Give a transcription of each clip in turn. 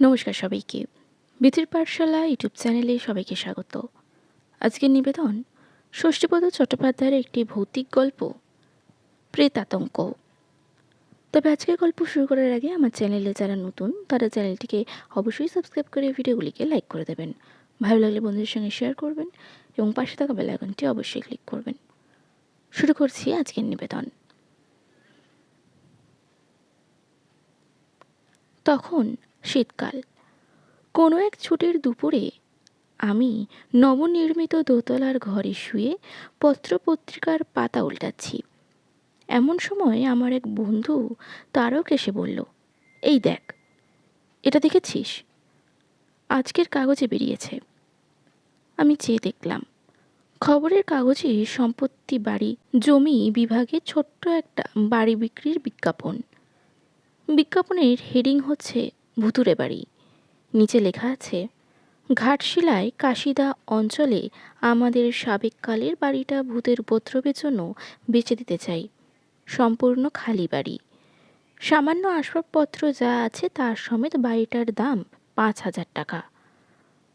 নমস্কার সবাইকে। বিতির পাঠশালা ইউটিউব চ্যানেলে সবাইকে স্বাগত। আজকের নিবেদন, ষষ্ঠীপদ চট্টোপাধ্যায়ের একটি ভৌতিক গল্প, প্রেতাতঙ্ক। তবে আজকের গল্প শুরু করার আগে আমার চ্যানেলে যারা নতুন, তারা চ্যানেলটিকে অবশ্যই সাবস্ক্রাইব করে ভিডিওগুলিকে লাইক করে দেবেন। ভালো লাগলে বন্ধুদের সঙ্গে শেয়ার করবেন এবং পাশে থাকা বেল আইকনটি অবশ্যই ক্লিক করবেন। শুরু করছি আজকের নিবেদন। তখন শীতকাল। কোনো এক ছুটির দুপুরে আমি নবনির্মিত দোতলার ঘরে শুয়ে পত্রপত্রিকার পাতা উল্টাচ্ছি। এমন সময় আমার এক বন্ধু তারক এসে বলল, এই দেখ, এটা দেখেছিস? আজকের কাগজে বেরিয়েছে। আমি চেয়ে দেখলাম, খবরের কাগজে সম্পত্তি, বাড়ি, জমি বিভাগে ছোট্ট একটা বাড়ি বিক্রির বিজ্ঞাপন। বিজ্ঞাপনের হেডিং হচ্ছে ভুতুরে বাড়ি। নিচে লেখা আছে, ঘাটশিলায় কাশিদা অঞ্চলে আমাদের সাবেককালের বাড়িটা ভূতের উপদ্রবের জন্য বেচে দিতে চাই। সম্পূর্ণ খালি বাড়ি। সামান্য আসবাবপত্র যা আছে তার সমেত বাড়িটার দাম পাঁচ হাজার টাকা।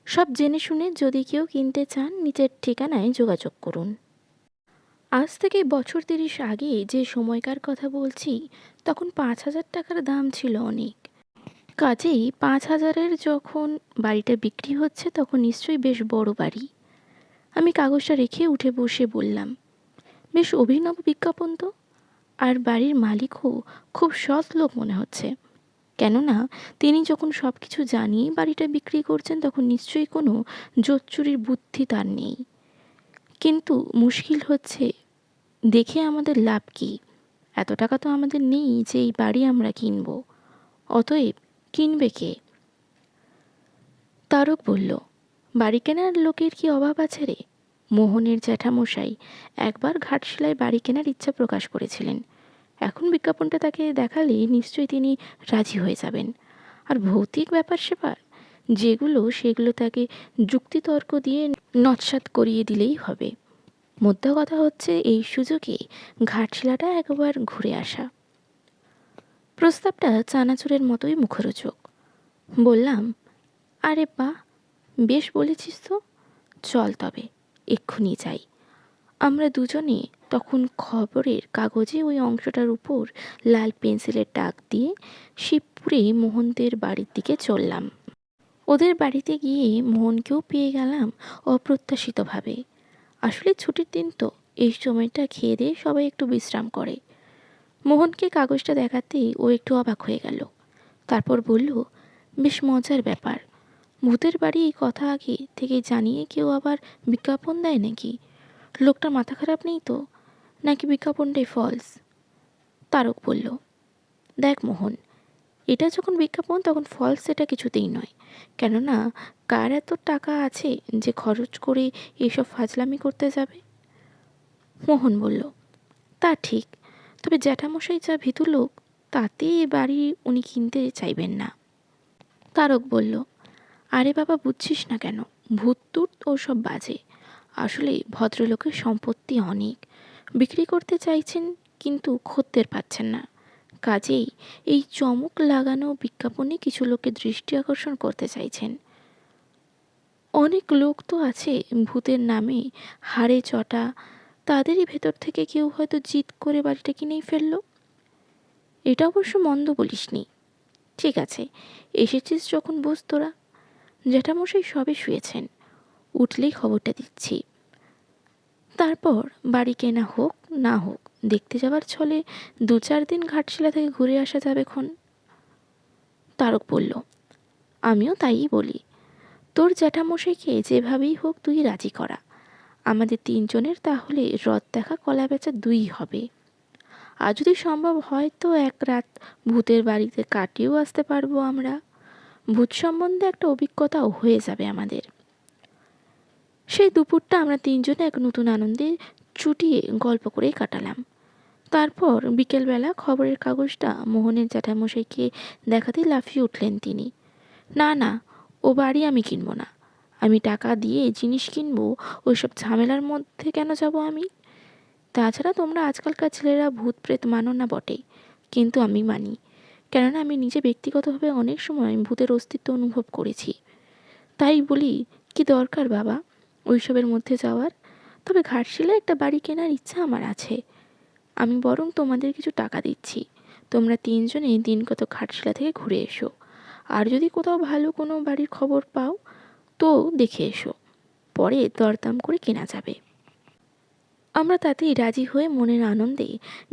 সব জেনে শুনে যদি কেউ কিনতে চান নিচের ঠিকানায় যোগাযোগ করুন। আজ থেকে বছর তিরিশ আগে যে সময়কার কথা বলছি, তখন পাঁচ হাজার টাকার দাম ছিল অনেক। কাজেই পাঁচ হাজারের যখন বাড়িটা বিক্রি হচ্ছে, তখন নিশ্চয়ই বেশ বড় বাড়ি। আমি কাগজটা রেখে উঠে বসে বললাম, বেশ অভিনব বিজ্ঞাপন তো। আর বাড়ির মালিকও খুব সৎ লোক মনে হচ্ছে। কেননা, তিনি যখন সব কিছু জানিয়ে বাড়িটা বিক্রি করছেন, তখন নিশ্চয়ই কোনো জোচ্চুরির বুদ্ধি তার নেই। কিন্তু মুশকিল হচ্ছে, দেখে আমাদের লাভ কী? এত টাকা তো আমাদের নেই যে এই বাড়ি আমরা কিনব। অতএব কিনবে কে? তারক বলল বাড়ি কেনার লোকের কি অভাব আছে রে? মোহনের জ্যাঠামশাই একবার ঘাটশিলায় বাড়ি কেনার ইচ্ছা প্রকাশ করেছিলেন। এখন বিজ্ঞাপনটা তাকে দেখালে নিশ্চয়ই তিনি রাজি হয়ে যাবেন। আর ভৌতিক ব্যাপার সেপার, যেগুলো সেগুলো তাকে যুক্তিতর্ক দিয়ে নৎসাত করিয়ে দিলেই হবে। মোদ্দা কথা হচ্ছে এই সুযোগে ঘাটশিলাটা একবার ঘুরে আসা। প্রস্তাবটা চানাচুরের মতোই মুখরোচক। বললাম, আরে বা, বেশ বলেছিস তো। চল তবে, এক্ষুনি যাই। আমরা দুজনে তখন খবরের কাগজে ওই অংশটার উপর লাল পেন্সিলের ডাক দিয়ে শিবপুরে মোহনদের বাড়ির দিকে চললাম। ওদের বাড়িতে গিয়ে মোহনকেও পেয়ে গেলাম অপ্রত্যাশিতভাবে। আসলে ছুটির দিন তো, এই সময়টা খেয়ে দিয়ে সবাই একটু বিশ্রাম করে। মোহনকে কাগজটা দেখাতেই ও একটু অবাক হয়ে গেল। তারপর বলল, বেশ মজার ব্যাপার। ভূতের বাড়ি এই কথা আগে থেকে জানিয়ে কেউ আবার বিজ্ঞাপন দেয় নাকি? লোকটা মাথা খারাপ নেই তো? নাকি বিজ্ঞাপনটাই ফলস তারক বলল, দেখ মোহন, এটা যখন বিজ্ঞাপন তখন ফলস এটা কিছুতেই নয়। কেননা, কার এত টাকা আছে যে খরচ করে এইসব ফাজলামি করতে যাবে? মোহন বলল, তা ঠিক তবে জ্যাঠামশাই যা ভীতু লোক, তাতে এ বাড়ি উনি কিনতে চাইবেন না। তারক বলল, আরে বাবা, বুঝছিস না কেন? ভূত টুত ও সব বাজে। আসলে ভদ্রলোকের সম্পত্তি অনেক। বিক্রি করতে চাইছেন, কিন্তু খদ্দের পাচ্ছেন না। কাজেই এই চমক লাগানো বিজ্ঞাপনে কিছু লোকের দৃষ্টি আকর্ষণ করতে চাইছেন। অনেক লোক তো আছে ভূতের নামে হাড়ে চটা তাদেরই ভেতর থেকে কেউ হয়তো জিত করে বাড়িটা কিনেই ফেলল। এটা অবশ্য মন্দ বলিসনি। ঠিক আছে, এসেছিস যখন বস তোরা জ্যাঠামশাই সবে শুয়েছেন, উঠলেই খবরটা দিচ্ছি। তারপর বাড়ি কেনা হোক, না হোক, দেখতে যাবার ছলে দু চার দিন ঘাটশিলা থেকে ঘুরে আসা যাবে ক্ষণ তারক বলল, আমিও তাইই বলি। তোর জ্যাঠামশাইকে যেভাবেই হোক তুই রাজি করা। আমাদের তিনজনের, তাহলে রথ দেখা, কলা বেচা দুই হবে। আর যদি সম্ভব হয় তো এক রাত ভূতের বাড়িতে কাটিয়েও আসতে পারব আমরা। ভূত সম্বন্ধে একটা অভিজ্ঞতাও হয়ে যাবে আমাদের। সেই দুপুরটা আমরা তিনজনে এক নতুন আনন্দে চুটিয়ে গল্প করেই কাটালাম। তারপর বিকেলবেলা খবরের কাগজটা মোহনের জ্যাঠামশাইকে দেখাতেই লাফিয়ে উঠলেন তিনি। না না, ও বাড়ি আমি কিনবো না। আমি টাকা দিয়ে জিনিস কিনবো, ওইসব ঝামেলার মধ্যে কেন যাব আমি? তাছাড়া তোমরা আজকালকার ছেলেরা ভূত প্রেত মানো না বটে কিন্তু আমি মানি। কেননা আমি নিজে ব্যক্তিগতভাবে অনেক সময় ভূতের অস্তিত্ব অনুভব করেছি। তাই বলি, কি দরকার বাবা ওইসবের মধ্যে যাওয়ার? তবে ঘাটশিলা একটা বাড়ি কেনার ইচ্ছা আমার আছে। আমি বরং তোমাদের কিছু টাকা দিচ্ছি। তোমরা তিনজনে দিন কত ঘাটশিলা থেকে ঘুরে এসো। আর যদি কোথাও ভালো কোনো বাড়ির খবর পাও তো দেখে এসো, পরে দরদাম করে কেনা যাবে। আমরা তাতেই রাজি হয়ে মনের আনন্দে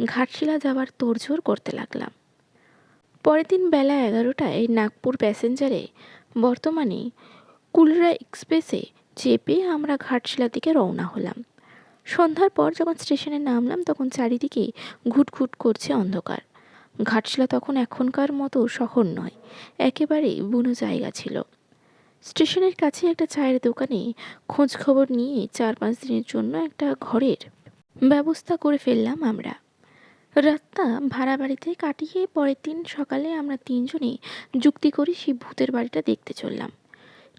ঘাটশিলা যাওয়ার তোড়জোড় করতে লাগলাম। পরের দিন বেলা এগারোটায় নাগপুর প্যাসেঞ্জারে, বর্তমানে কুলরা এক্সপ্রেসে চেপে আমরা ঘাটশিলার দিকে রওনা হলাম। সন্ধ্যার পর যখন স্টেশনে নামলাম, তখন চারিদিকে ঘুটঘুট করছে অন্ধকার। ঘাটশিলা তখন এখনকার মতো শহর নয়, একেবারে বুনো জায়গা ছিল। স্টেশনের কাছে একটা চায়ের দোকানে খোঁজ খবর নিয়ে চার পাঁচ দিনের জন্য একটা ঘরের ব্যবস্থা করে ফেললাম আমরা। রাতটা ভাড়া বাড়িতে কাটিয়ে পরের দিন সকালে আমরা তিনজনে যুক্তি করে সেই ভূতের বাড়িটা দেখতে চললাম।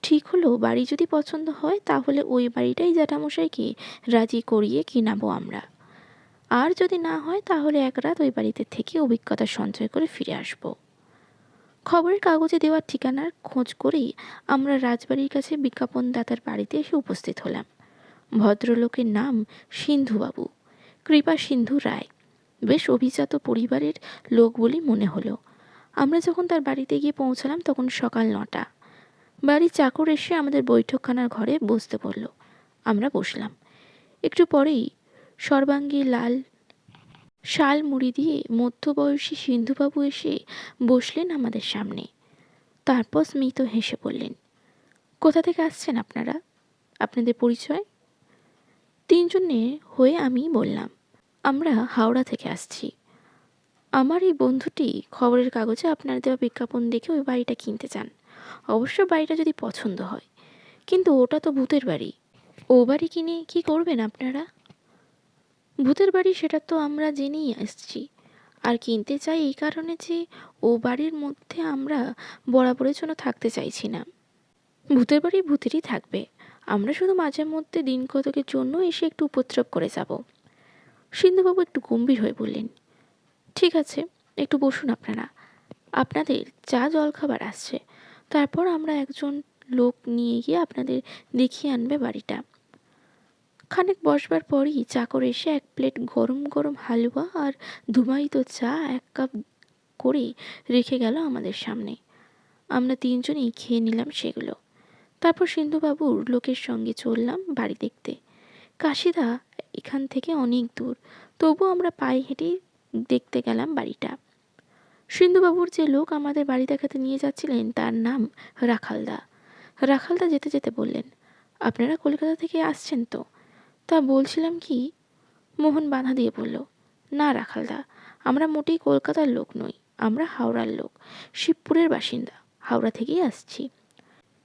ঠিক হলো, বাড়ি যদি পছন্দ হয় তাহলে ওই বাড়িটাই জ্যাঠামশাইকে রাজি করিয়ে কিনাবো আমরা। আর যদি না হয় তাহলে এক রাত ওই বাড়িতে থেকে অভিজ্ঞতা সঞ্চয় করে ফিরে আসব। খবরের কাগজে দেওয়ার ঠিকানার খোঁজ করেই আমরা রাজবাড়ির কাছে বিজ্ঞাপনদাতার বাড়িতে এসে উপস্থিত হলাম। ভদ্রলোকের নাম সিন্ধুবাবু, কৃপা সিন্ধু রায়। বেশ অভিজাত পরিবারের লোক বলেই মনে হলো। আমরা যখন তার বাড়িতে গিয়ে পৌঁছালাম তখন সকাল নটা। বাড়ির চাকর এসে আমাদের বৈঠকখানার ঘরে বসতে বলল। আমরা বসলাম। একটু পরেই সর্বাঙ্গী লাল শাল মুড়ি দিয়ে মধ্যবয়সী সিন্ধুবাবু এসে বসলেন আমাদের সামনে। তারপর স্মিত হেসে বললেন, কোথা থেকে আসছেন আপনারা? আপনাদের পরিচয়? তিনজনে হয়ে আমি বললাম, আমরা হাওড়া থেকে আসছি। আমার এই বন্ধুটি খবরের কাগজে আপনার দেওয়া বিজ্ঞাপন দেখে ওই বাড়িটা কিনতে চান। অবশ্য বাড়িটা যদি পছন্দ হয়। কিন্তু ওটা তো ভূতের বাড়ি। ও বাড়ি কিনে কি করবেন আপনারা? ভূতের বাড়ি সেটা তো আমরা জেনেই আসছি। আর কিনতে চাই এই কারণে যে ও বাড়ির মধ্যে আমরা বরাবরের জন্য থাকতে চাইছি না। ভূতের বাড়ি ভূতেরই থাকবে। আমরা শুধু মাঝে মধ্যে দিন কতকের জন্য এসে একটু উপদ্রব করে যাব। সিন্ধুবাবু একটু গম্ভীর হয়ে বললেন, ঠিক আছে, একটু বসুন আপনারা। আপনাদের চা জলখাবার আসছে। তারপর আমরা একজন লোক নিয়ে গিয়ে আপনাদের দেখিয়ে আনবে বাড়িটা। খানিক বসবার পরই চাকর এসে এক প্লেট গরম গরম হালুয়া আর ধুমায়িত চা এক কাপ করে রেখে গেল আমাদের সামনে। আমরা তিনজনেই খেয়ে নিলাম সেগুলো। তারপর সিন্ধুবাবুর লোকের সঙ্গে চললাম বাড়ি দেখতে। কাশিদা এখান থেকে অনেক দূর, তবু আমরা পায়ে হেঁটেই দেখতে গেলাম বাড়িটা। সিন্ধুবাবুর যে লোক আমাদের বাড়ি দেখাতে নিয়ে যাচ্ছিলেন তার নাম রাখালদা। রাখালদা যেতে যেতে বললেন, আপনারা কলকাতা থেকে আসছেন তো? তা বলছিলাম কি? মোহন বাধা দিয়ে বলল, না রাখালদা, আমরা মোটেই কলকাতার লোক নই, আমরা হাওড়ার লোক, শিবপুরের বাসিন্দা, হাওড়া থেকেই আসছি।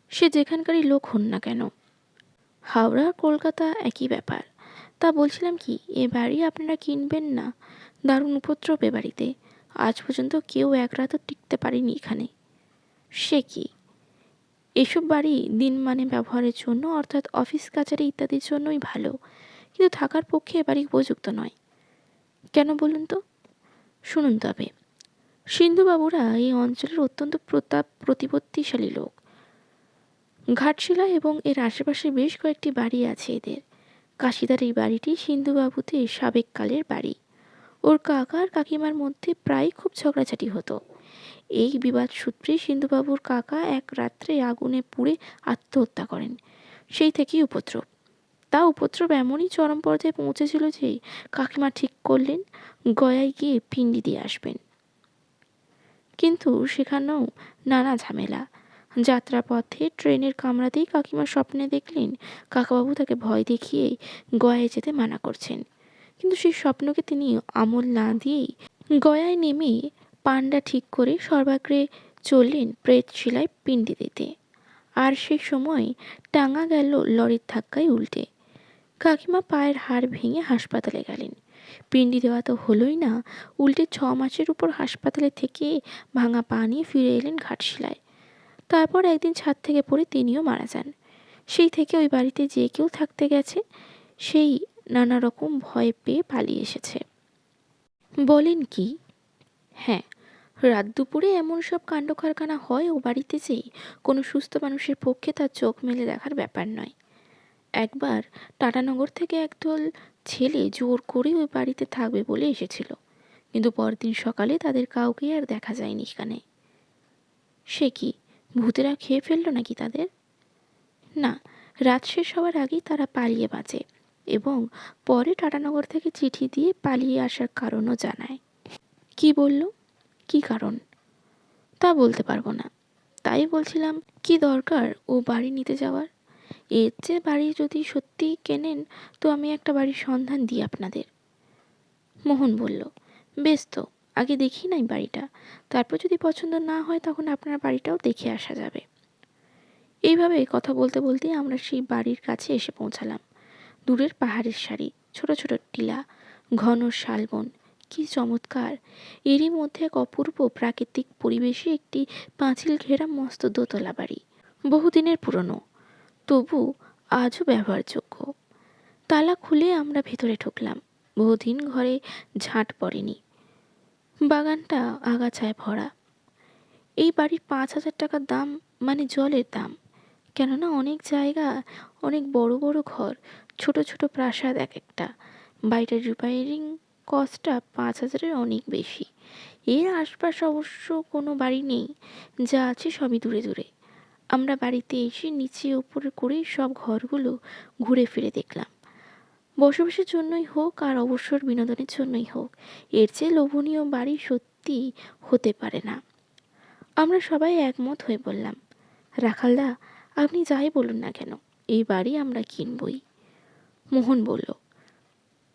সে যেখানকারই লোক হন না কেন। হাওড়া আর কলকাতা একই ব্যাপার। তা বলছিলাম কি, এ বাড়ি আপনারা কিনবেন না? দারুণ উপদ্রব এ বাড়িতে। আজ পর্যন্ত কেউ এক রাতও টিকতে পারেনি এখানে। সে কি? এসব বাড়ি দিন মানে ব্যবহারের জন্য, অর্থাৎ অফিস, কাচারি ইত্যাদির জন্যই ভালো। কিন্তু থাকার পক্ষে এ বাড়ি উপযুক্ত নয়। কেন বলুন তো? শুনুন তবে। সিন্ধুবাবুরা এই অঞ্চলের অত্যন্ত প্রতাপ প্রতিপত্তিশালী লোক। ঘাটশিলা এবং এর আশেপাশে বেশ কয়েকটি বাড়ি আছে এদের। কাশিদার এই বাড়িটি সিন্ধুবাবুতে সাবেককালের বাড়ি। ওর কাকা আর কাকিমার মধ্যে প্রায় খুব ঝগড়াঝাটি হতো। এই বিবাদ সূত্রে সিন্ধুবাবুর কাকা এক রাত্রে আগুনে পুড়ে আত্মহত্যা করেন। সেই থেকেই উপদ্রব। তা উপদ্রব এমনই চরম পর্যায়ে পৌঁছেছিল যে কাকিমা ঠিক করলেন, গয়ায় গিয়ে পিণ্ডি দিয়ে আসবেন। কিন্তু সেখানেও নানা ঝামেলা। যাত্রাপথে ট্রেনের কামরাতেই কাকিমা স্বপ্নে দেখলেন, কাকাবাবু তাকে ভয় দেখিয়ে গয়ায় যেতে মানা করছেন। কিন্তু সেই স্বপ্নকে তিনি আমল না দিয়েই গয়ায় নেমে পান্ডা ঠিক করে সর্বাগ্রে চললেন প্রেত শিলায় পিণ্ডি দিতে। আর সেই সময় টাঙা গেল লরির ধাক্কায় উল্টে। কাকিমা পায়ের হাড় ভেঙে হাসপাতালে গেলেন। পিণ্ডি দেওয়া তো হলোই না, উল্টে ছ মাসের উপর হাসপাতালে থেকে ভাঙা পা নিয়ে ফিরে এলেন ঘাটশিলায়। তারপর একদিন ছাদ থেকে পড়ে তিনিও মারা যান। সেই থেকে ওই বাড়িতে যে কেউ থাকতে গেছে, সেই নানা রকম ভয় পেয়ে পালিয়ে এসেছে। বলেন কি হ্যাঁ রাত দুপুরে এমন সব কাণ্ড কারখানা হয় ও বাড়িতে যে কোনো সুস্থ মানুষের পক্ষে তার চোখ মেলে দেখার ব্যাপার নয়। একবার টাটানগর থেকে একদল ছেলে জোর করে ওই বাড়িতে থাকবে বলে এসেছিল। কিন্তু পরদিন সকালে তাদের কাউকে আর দেখা যায়নি এখানে। সে কি, ভূতেরা খেয়ে ফেলল নাকি তাদের? না, রাত শেষ হওয়ার আগেই তারা পালিয়ে বাঁচে এবং পরে টাটানগর থেকে চিঠি দিয়ে পালিয়ে আসার কারণও জানায়। কি বলল? কি কারণ? তা বলতে পারব না। তাই বলছিলাম, কি দরকার ও বাড়ি নিতে যাওয়ার? এর চেয়ে বাড়ি যদি সত্যিই কেনেন, তো আমি একটা বাড়ির সন্ধান দিই আপনাদের। মোহন বলল, বেশ তো, আগে দেখি নাই বাড়িটা। তারপর যদি পছন্দ না হয়, তখন আপনার বাড়িটাও দেখে আসা যাবে। এইভাবে কথা বলতে বলতে আমরা সেই বাড়ির কাছে এসে পৌঁছালাম। দূরের পাহাড়ের সারি, ছোট ছোট টিলা, ঘন শালবন কি চমৎকার। এরই মধ্যে এক অপূর্ব প্রাকৃতিক পরিবেশে একটি পাঁচিল ঘেরা মস্ত দোতলা বাড়ি, বহুদিনের পুরনো। তবু আজও ব্যবহারযোগ্য। তালা খুলে আমরা ভেতরে ঢুকলাম। বহুদিন ঘরে ঝাঁট পড়েনি। বাগানটা আগাছায় ভরা। এই বাড়ির পাঁচ হাজার টাকার দাম মানে জলের দাম। কেননা অনেক জায়গা, অনেক বড় বড় ঘর, ছোট ছোট প্রাসাদ এক একটা। বাড়িটার রিপেয়ারিং কস্টটা পাঁচ হাজারের অনেক বেশি। এর আশপাশ অবশ্য কোনো বাড়ি নেই, যা আছে সবই দূরে দূরে। আমরা বাড়িতে এসে নিচে ওপরে করে সব ঘরগুলো ঘুরে ফিরে দেখলাম। বসবাসের জন্যই হোক আর অবসর বিনোদনের জন্যই হোক, এর চেয়ে লোভনীয় বাড়ি সত্যি হতে পারে না। আমরা সবাই একমত হয়ে বললাম, রাখালদা, আপনি যাই বলুন না কেন, এই বাড়ি আমরা কিনবই। মোহন বলল,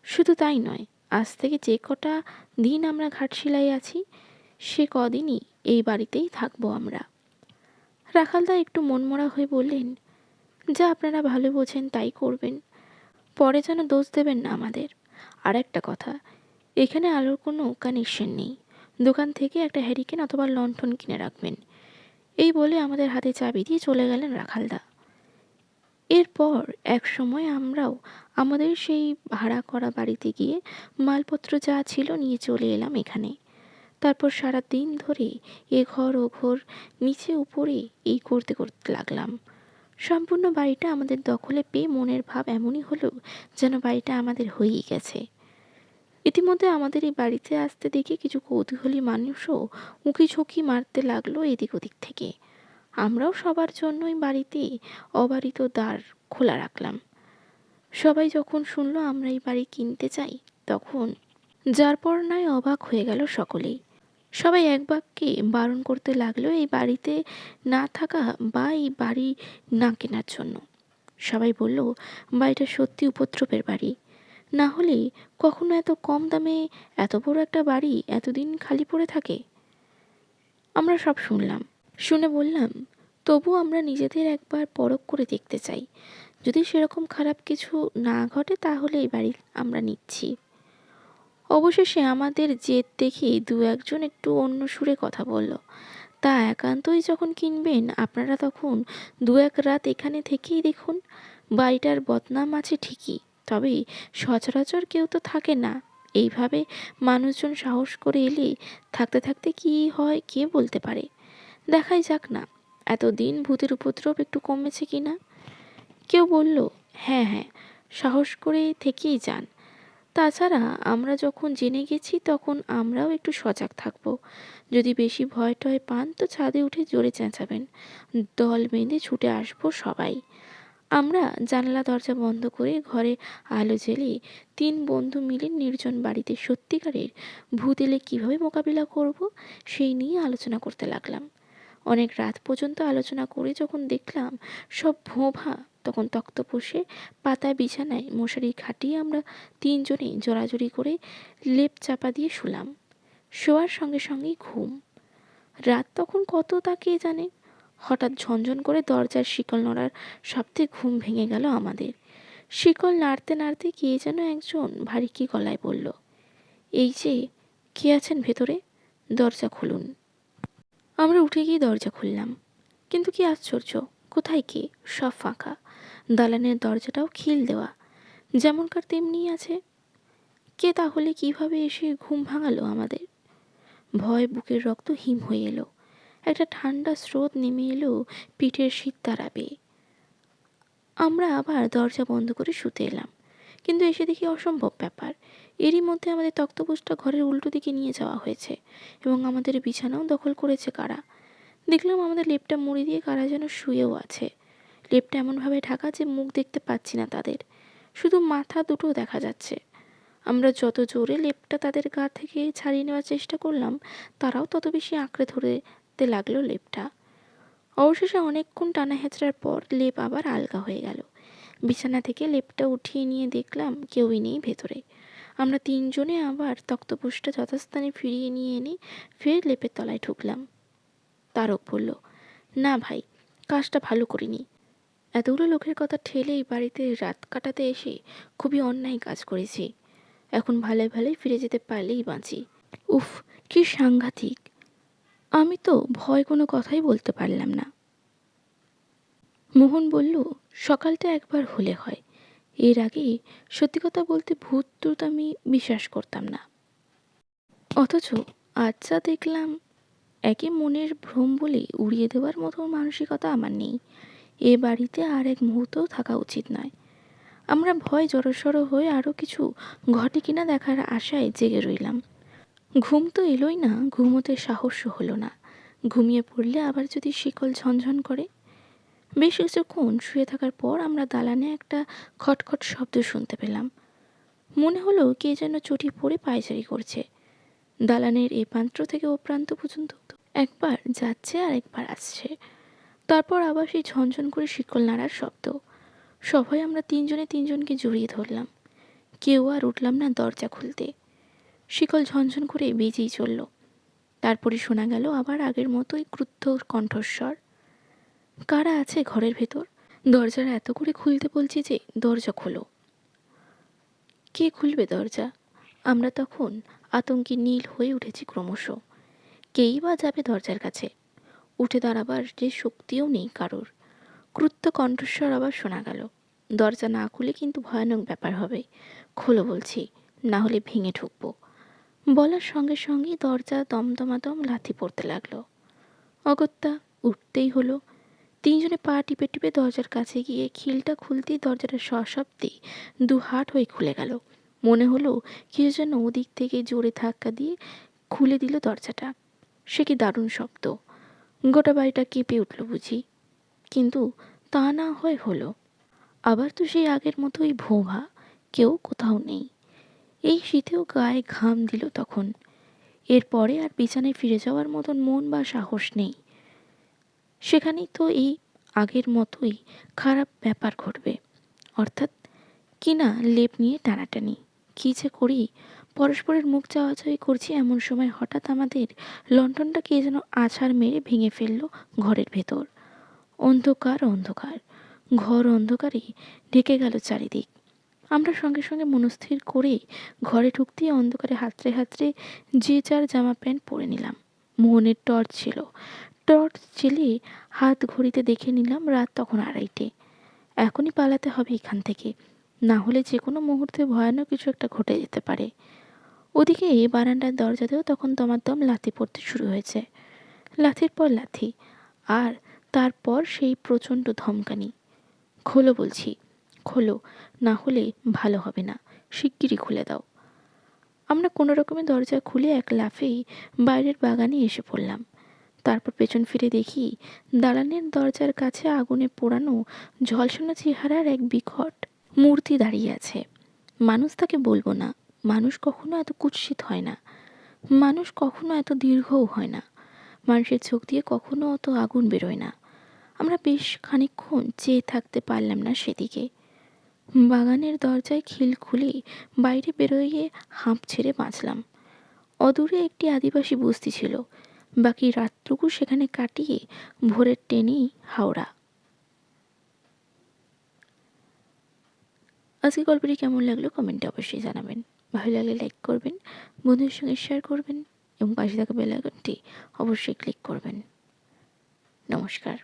শুধু তাই নয় আজ থেকে যে কটা দিন আমরা ঘাটশিলায় আছি, সে কদিনই এই বাড়িতেই থাকব আমরা। রাখালদা একটু মনমরা হয়ে বললেন, যা আপনারা ভালো বোঝেন তাই করবেন। পরে যেন দোষ দেবেন না আমাদের। আর একটা কথা, এখানে আলোর কোনো কানেকশন নেই। দোকান থেকে একটা হ্যারিকেন অথবা লণ্ঠন কিনে রাখবেন। এই বলে আমাদের হাতে চাবি দিয়ে চলে গেলেন রাখালদা। এরপর এক সময় আমরাও আমাদের সেই ভাড়া করা বাড়িতে গিয়ে মালপত্র যা ছিল নিয়ে চলে এলাম এখানে। তারপর সারা দিন ধরে এ ঘর ও ঘর নিচে উপরে এই করতে করতে লাগলাম। সম্পূর্ণ বাড়িটা আমাদের দখলে পেয়ে মনের ভাব এমনই হলো যেন বাড়িটা আমাদের হয়েই গেছে। ইতিমধ্যে আমাদের এই বাড়িতে আসতে দেখে কিছু কৌতূহলী মানুষও উঁকি ঝুঁকি মারতে লাগল এদিক ওদিক থেকে। আমরাও সবার জন্যই বাড়িতে অবারিত দ্বার খোলা রাখলাম। সবাই যখন শুনলো আমরা এই বাড়ি কিনতে চাই, তখন যার পর নয় অবাক হয়ে গেল সকলেই। সবাই এক বাক্যে বারণ করতে লাগল এই বাড়িতে না থাকা বা এই বাড়ি না কেনার জন্য। সবাই বলল বাড়িটা সত্যি উপদ্রবের বাড়ি। না হলে কখনো এত কম দামে এত বড় একটা বাড়ি এতদিন খালি পড়ে থাকে? আমরা সব শুনলাম। শুনে বললাম তবু আমরা নিজেদের একবার পরখ করে দেখতে চাই। যদি সেরকম খারাপ কিছু না ঘটে তাহলে এই বাড়ি আমরা নিচ্ছি। অবশেষে আমাদের জেদ দেখে দু একজন একটু অন্য সুরে কথা বলল, তা একান্তই যখন কিনবেন, আপনারা তখন দু এক রাত এখানে থেকেই দেখুন। বাড়িটার বদনাম আছে ঠিকই, তবে সচরাচর কেউ তো থাকে না। এইভাবে মানুষজন সাহস করে এলে থাকতে থাকতে কি হয় কে বলতে পারে? দেখাই যাক না। এতদিন ভূতের উপদ্রব একটু কমেছে কি না? কেউ বলল হ্যাঁ হ্যাঁ সাহস করে থেকেই যান। তাছাড়া আমরা যখন জেনে গেছি, তখন আমরাও একটু সজাগ থাকব। যদি বেশি ভয় টয় পান, তো ছাদে উঠে জোরে চেঁচাবেন। দল বেঁধে ছুটে আসব সবাই। আমরা জানলা দরজা বন্ধ করে ঘরে আলো জ্বেলে তিন বন্ধু মিলে নির্জন বাড়িতে সত্যিকারের ভূত এলে কীভাবে মোকাবিলা করব, সেই নিয়ে আলোচনা করতে লাগলাম। অনেক রাত পর্যন্ত আলোচনা করে যখন দেখলাম সব ভোঁভা, তখন তক্তপোষে পাতা বিছানায় মশারি খাটিয়ে আমরা তিনজনে জোড়াজড়ি করে লেপ চাপা দিয়ে শুলাম। শোয়ার সঙ্গে সঙ্গেই ঘুম। রাত তখন কত তা কে জানে? হঠাৎ ঝনঝন করে দরজার শিকল নড়ার শব্দে ঘুম ভেঙে গেল আমাদের। শিকল নাড়তে নাড়তে কে যেন একজন ভারী কি গলায় বলল, এই যে, কে আছেন ভেতরে? দরজা খুলুন। আমরা উঠে গিয়ে দরজা খুললাম। কিন্তু কি আশ্চর্য, কোথায় কে? সব ফাঁকা। দালানের দরজাটাও খিল দেওয়া। যেমনকার তেমনি আছে। কে তাহলে কীভাবে এসে ঘুম ভাঙালো আমাদের? ভয় বুকের রক্ত হিম হয়ে এলো। একটা ঠান্ডা স্রোত নেমে এলো পিঠের শীত তাড়াবে আমরা আবার দরজা বন্ধ করে শুতে এলাম। কিন্তু এসে দেখি অসম্ভব ব্যাপার। এরই মধ্যে আমাদের তক্তপোষটা ঘরের উল্টো দিকে নিয়ে যাওয়া হয়েছে এবং আমাদের বিছানাও দখল করেছে কারা। দেখলাম আমাদের লেপটা মুড়ি দিয়ে কারা যেন শুয়েও আছে। লেপটা এমনভাবে ঢাকা যে মুখ দেখতে পাচ্ছি না তাদের। শুধু মাথা দুটো দেখা যাচ্ছে। আমরা যত জোরে লেপটা তাদের গা থেকে ছাড়িয়ে নেওয়ার চেষ্টা করলাম, তারাও তত বেশি আঁকড়ে ধরতে লাগল লেপটা। অবশেষে অনেকক্ষণ টানা হেঁচড়ার পর লেপ আবার আলগা হয়ে গেল। বিছানা থেকে লেপটা উঠিয়ে নিয়ে দেখলাম কেউই নেই ভেতরে। আমরা তিনজনে আবার তক্তপোষটা যথাস্থানে ফিরিয়ে নিয়ে এনে ফের লেপের তলায় ঢুকলাম। তারক বলল, না ভাই, কাজটা ভালো করিনি। এতগুলো লোকের কথা ঠেলেই বাড়িতে রাত কাটাতে এসে খুবই অন্যায় কাজ করেছি। এখন ভালো ভালোই ফিরে যেতে পারলেই বাঁচি। উফ, কি সাংঘাতিক। আমি তো ভয় কোনো কথাই বলতে পারলাম না। মোহন বলল, সকালটা একবার হলে হয়। এর আগে সত্যি কথা বলতে ভূত টুত আমি বিশ্বাস করতাম না। অথচ যা দেখলাম, একে মনের ভ্রম বলে উড়িয়ে দেওয়ার মতো মানসিকতা আমার নেই। এ বাড়িতে আর এক মুহূর্তও থাকা উচিত নয়। আমরা ভয় জড়সড় হয়ে আরও কিছু ঘটে কিনা দেখার আশায় জেগে রইলাম। ঘুম তো এলোই না, ঘুমোতে সাহসও হলো না। ঘুমিয়ে পড়লে আবার যদি শিকল ঝনঝন করে বেশ কিছুক্ষণ শুয়ে থাকার পর আমরা দালানে একটা খটখট শব্দ শুনতে পেলাম। মনে হলো কে যেন চটি পড়ে পায়চারি করছে। দালানের এ প্রান্ত থেকে ও প্রান্ত পর্যন্ত একবার যাচ্ছে আর একবার আসছে। তারপর আবার সেই ঝনঝন করে শিকল নাড়ার শব্দ। সবাই আমরা তিনজনে তিনজনকে জড়িয়ে ধরলাম। কেউ আর উঠলাম না দরজা খুলতে। শিকল ঝনঝন করে বেজেই চলল। তারপরে শোনা গেল আবার আগের মতোই ক্রুদ্ধ কণ্ঠস্বর। কারা আছে ঘরের ভেতর? দরজাটা এত করে খুলতে বলছি যে দরজা খোলো। কে খুলবে দরজা? আমরা তখন আতঙ্কে নীল হয়ে উঠেছি ক্রমশ। কেই বা যাবে দরজার কাছে? উঠে দাঁড়াবার যে শক্তিও নেই কারোর। ক্রুদ্ধ কণ্ঠস্বর আবার শোনা গেল। দরজা না খুলে কিন্তু ভয়ানক ব্যাপার হবে। খোলো বলছি, না হলে ভেঙে ঢুকবো বলার সঙ্গে সঙ্গেই দরজা দমদমাদম লাথি পড়তে লাগল। অগত্যা উঠতেই হলো। তিনজনে পা টিপে টিপে দরজার কাছে গিয়ে খিলটা খুলতেই দরজাটা সশব্দে দু হাট হয়ে খুলে গেল। মনে হলো কেউ যেন ওদিক থেকে জোরে ধাক্কা দিয়ে খুলে দিল দরজাটা। সে কি দারুণ শব্দ। গোটা বাড়িটা কেঁপে উঠল বুঝি। কিন্তু তা না হয়ে হলো। আবার তো সেই আগের মতোই ভোভা, কেউ কোথাও নেই। এই শীতেও গায়ে ঘাম দিল তখন। এরপরে আর বিছানায় ফিরে যাওয়ার মতন মন বা সাহস নেই। সেখানেই তো এই আগের মতোই খারাপ ব্যাপার ঘটবে। অর্থাৎ কিনা লেপ নিয়ে টানাটানি। কী যে করি? পরস্পরের মুখ চাওয়াচাওয়ি করছি এমন সময় হঠাৎ আমাদের লণ্ঠনটা কে যেন আছাড় মেরে ভেঙে ফেলল ঘরের ভেতর। অন্ধকার অন্ধকার। ঘর অন্ধকারে ঢেকে গেল চারিদিক। আমরা সঙ্গে সঙ্গে মনস্থির করে ঘরে ঢুকতেই অন্ধকারে হাতড়ে হাতড়ে যে যার জামা প্যান্ট পরে নিলাম। মোহনের টর্চ ছিল। টর্চ জেলে হাত ঘড়িতে দেখে নিলাম রাত তখন আড়াইটে। এখনই পালাতে হবে এখান থেকে। না হলে যে কোনো মুহূর্তে ভয়ানক কিছু একটা ঘটে যেতে পারে। ওদিকে বারান্দার দরজাতেও তখন দমাদম লাথি পড়তে শুরু হয়েছে। লাথির পর লাথি, আর তারপর সেই প্রচণ্ড ধমকানি। খোলো বলছি, খোলো, না হলে ভালো হবে না, শিগগিরই খুলে দাও। আমরা কোনো রকমে দরজা খুলে এক লাফেই বাইরের বাগানে এসে পড়লাম। তারপর পেছন ফিরে দেখি দালানের দরজার কাছে আগুনে পোড়ানো ঝলসানো চেহারার এক বিকট মূর্তি দাঁড়িয়ে আছে। মানুষ তাকে বলব না। মানুষ কখনো এত কুৎসিত হয় না। মানুষ কখনো এত দীর্ঘও হয় না। মানুষের চোখ দিয়ে কখনো অত আগুন বেরোয় না। আমরা বেশ খানিকক্ষণ চেয়ে থাকতে পারলাম না সেদিকে। বাগানের দরজায় খিল খুলে বাইরে বেরোয়ে হাঁপ ছেড়ে বাঁচলাম। অদূরে একটি আদিবাসী বস্তি ছিল। বাকি রাতটুকু সেখানে কাটিয়ে ভোরের ট্রেনেই হাওড়া। আজকে গল্পটি কেমন লাগল কমেন্টে অবশ্যই জানাবেন। ভালো লাগলে লাইক করবেন, বন্ধুদের সঙ্গে শেয়ার করবেন এবং পাশে থাকা বেল অবশ্যই ক্লিক করবেন। নমস্কার।